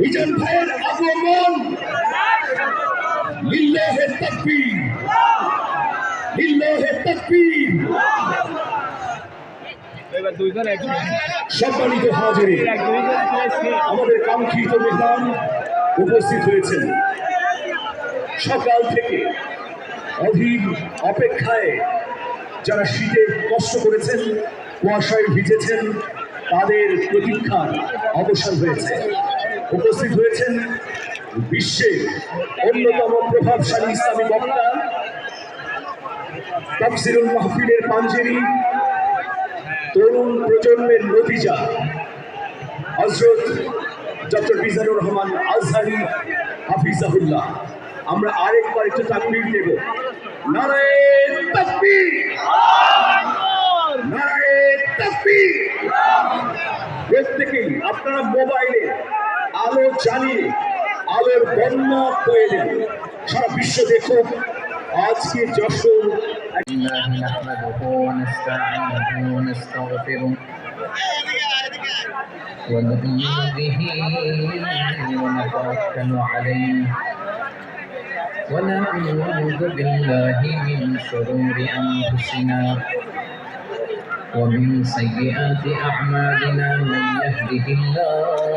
মিজান ভাইয়ের আগমন লিল্লাহে তাকবীর। লিল্লাহে তাকবীর। সম্মানিত হাজির। আমাদের কাঙ্ক্ষিত মেহমান উপস্থিত হয়েছেন সকাল থেকে অধীর অপেক্ষায় যারা শীতে কষ্ট করেছেন কুয়াশায় ভিজেছেন তাদের প্রতীক্ষার অবসান হয়েছে। উপস্থিত হয়েছেন বিশ্বের অন্যতম প্রভাবশালী ইসলামী বক্তা, তাফসিরুল মাহফিলের পাঞ্জেরি, তরুণ প্রজন্মের নতিজা হজরত ডক্টর মিজানুর রহমান আজহারি হাফিজাহুল্লাহ। আমরা আরেকবার একটু তাকবীর দেব। তাকবীর! প্রত্যেকেই আপনারা মোবাইলে আলো জ্বালিয়ে আলোর বন্যা হয়ে দেন সারা বিশ্ব দেখুক আজকে যশোর الله نحمده ونستعينه ونستغفره ونؤمن به ونتوكل عليه ونعوذ بالله من شرور أنفسنا ومن سيئات أعمالنا من يهده الله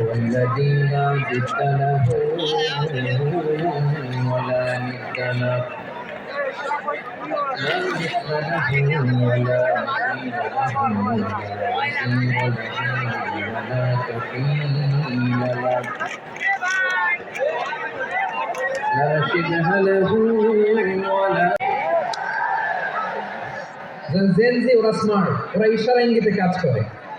هو الذي لا ضد له ولا ند له لا مثل له ولا مثيل له ولا وزير له ولا كفيل له لا شبه له ولا জেনজি ওরা স্মার্ট ওরা ইশারা ইঙ্গিতে কাজ করে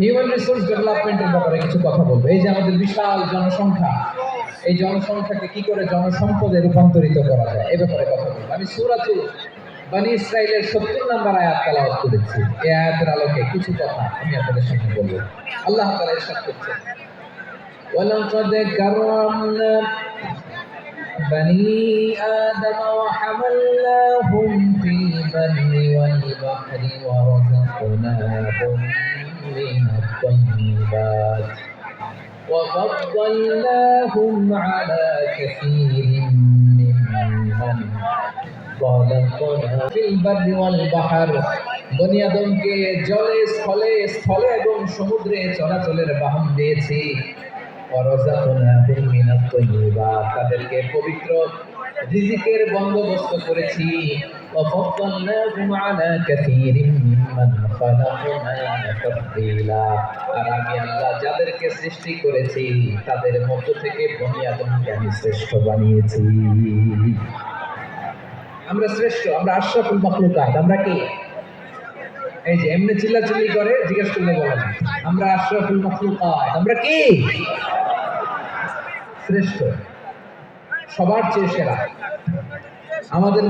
হিউম্যান রিসোর্স ডেভেলপমেন্টের ব্যাপারে কিছু কথা বলবো এই যে আমাদের বিশাল জনসংখ্যা এই জনসংখ্যাকে কি করে জনসম্পদে রূপান্তরিত করা যায় এ ব্যাপারে কথা বলবো আমি সুরাতু বানি ইসরায়েলের সত্তর নাম্বার আয়াত তালাওয়াত করেছি এই আয়াতের আলোকে কিছু কথা আমি আপনাদের সামনে বলবো আল্লাহ তাআলা ইরশাদ করছেন ولقد كرمنا بني آدم وحملناهم في البر والبحر ورزقناهم من الطيبات وفضلناهم على كثير ممن خلقنا في البر والبحر বনি আদমকে জলে স্থলে স্থলে এবং সমুদ্রে চলাচলের বাহন দিয়েছি অরজাকুনাহুম মিনাত তাইয়্যিবাত তাদেরকে পবিত্র রিজিকের বন্দোবস্ত করেছি وفضلناهم على كثير ممن خلقنا تفضيلا আর আমি আল্লাহ যাদেরকে সৃষ্টি করেছি তাদের মধ্য থেকে বনি আদমকে আমি শ্রেষ্ঠ বানিয়েছি আমরা শ্রেষ্ঠ আমরা আশরাফুল মাখলুকাত আমরা কি এই যে এমনি চিল্লাচিল্লি করে জিজ্ঞেস করলে বলেন আমরা আশরাফুল মাখলুকাত আমরা কি শ্রেষ্ঠ সবার চেয়ে সেরা। আমাদের